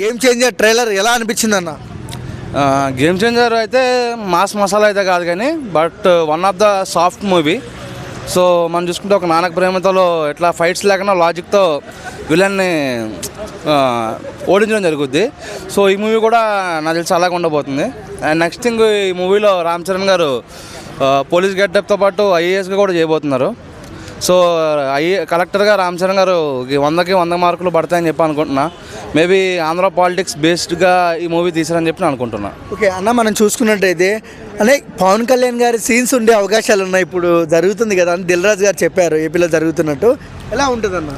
Game changer trailer ఎలా అనిపించింది అన్న? గేమ్ చేంజర్ అయితే మాస్ మసాలా అయితే కాదు కానీ but one of the soft movie so మనం చూసుకుంటే ఒక నానక ప్రేమతలో ఎట్లా ఫైట్స్ లేకుండా లాజిక్తో విలన్ని ఓడించడం జరుగుద్ది. సో ఈ మూవీ కూడా నాకు తెలిసి అలాగే ఉండబోతుంది. అండ్ నెక్స్ట్ థింగ్ ఈ మూవీలో రామ్ చరణ్ గారు పోలీస్ గెటప్తో పాటు ఐఏఎస్గా కూడా చేయబోతున్నారు. సో ఐఏ కలెక్టర్గా రామ్ చరణ్ గారు వందకి వంద మార్కులు పడతాయని చెప్పి అనుకుంటున్నా. మేబీ ఆంధ్ర పాలిటిక్స్ బేస్డ్గా ఈ మూవీ తీసారని చెప్పి నేను అనుకుంటున్నా. ఓకే అన్న మనం చూసుకున్నట్టయితే అంటే పవన్ కళ్యాణ్ గారి సీన్స్ ఉండే అవకాశాలు ఉన్నాయి. ఇప్పుడు జరుగుతుంది కదా అని దిల్ రాజు గారు చెప్పారు ఏపీలో జరుగుతున్నట్టు. ఎలా ఉంటుంది అన్న?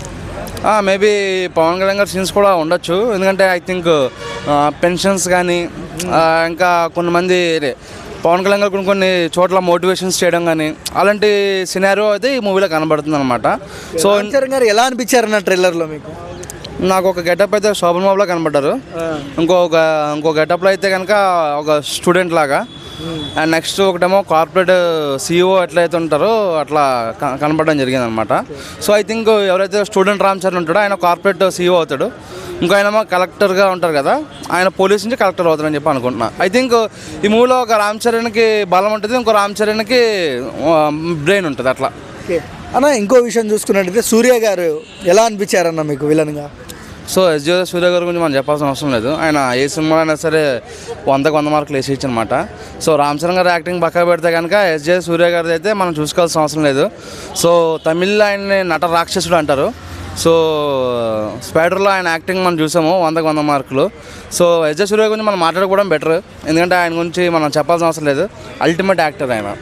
మేబీ పవన్ కళ్యాణ్ గారి సీన్స్ కూడా ఉండొచ్చు. ఎందుకంటే ఐ థింక్ పెన్షన్స్ కానీ ఇంకా కొంతమంది పవన్ కళ్యాణ్ గారు కొన్ని కొన్ని చోట్ల మోటివేషన్స్ చేయడం కానీ అలాంటి సినారో అయితే ఈ మూవీలో కనబడుతుంది అనమాట సో గారు ఎలా అనిపించారన్న ట్రైలర్లో మీకు? నాకు ఒక గెటప్ అయితే శోభన్ బాబులా కనబడ్డారు. ఇంకో ఒక ఇంకో గెటప్లో అయితే కనుక ఒక స్టూడెంట్ లాగా. అండ్ నెక్స్ట్ ఒకటేమో కార్పొరేట్ సీఈఓ ఎట్లయితే ఉంటారో అట్లా క- కనపడడం జరిగింది అనమాట సో ఐ థింక్ ఎవరైతే స్టూడెంట్ రామ్ చరణ్ ఉంటాడో ఆయన కార్పొరేట్ సీఈఓ అవుతాడు. ఇంకో ఆయనేమో కలెక్టర్గా ఉంటారు కదా ఆయన పోలీస్ నుంచి కలెక్టర్ అవుతారని చెప్పి అనుకుంటున్నా. ఐ థింక్ ఈ మూవీలో ఒక రామ్ చరణ్కి బలం ఉంటుంది ఇంకో రామ్ చరణ్కి బ్రెయిన్ ఉంటుంది అట్లా. అన్న ఇంకో విషయం చూసుకున్నట్టయితే సూర్య గారు ఎలా అనిపించారన్న మీకు విలన్గా? సో ఎస్జే సూర్య గారి గురించి మనం చెప్పాల్సిన అవసరం లేదు. ఆయన ఏ సినిమా అయినా సరే వందకు వంద మార్కులు వేసి అనమాట సో రామ్ చరణ్ గారి యాక్టింగ్ పక్క పెడితే కనుక ఎస్జే సూర్య గారిది అయితే మనం చూసుకోవాల్సిన అవసరం లేదు. సో తమిళ్ ఆయన్ని నట రాక్షసుడు అంటారు. సో స్పైడర్లో ఆయన యాక్టింగ్ మనం చూసాము వందకు వంద మార్కులు. సో ఎస్జే సూర్య గురించి మనం మాట్లాడుకోవడం బెటర్. ఎందుకంటే ఆయన గురించి మనం చెప్పాల్సిన అవసరం లేదు. అల్టిమేట్ యాక్టర్ ఆయన.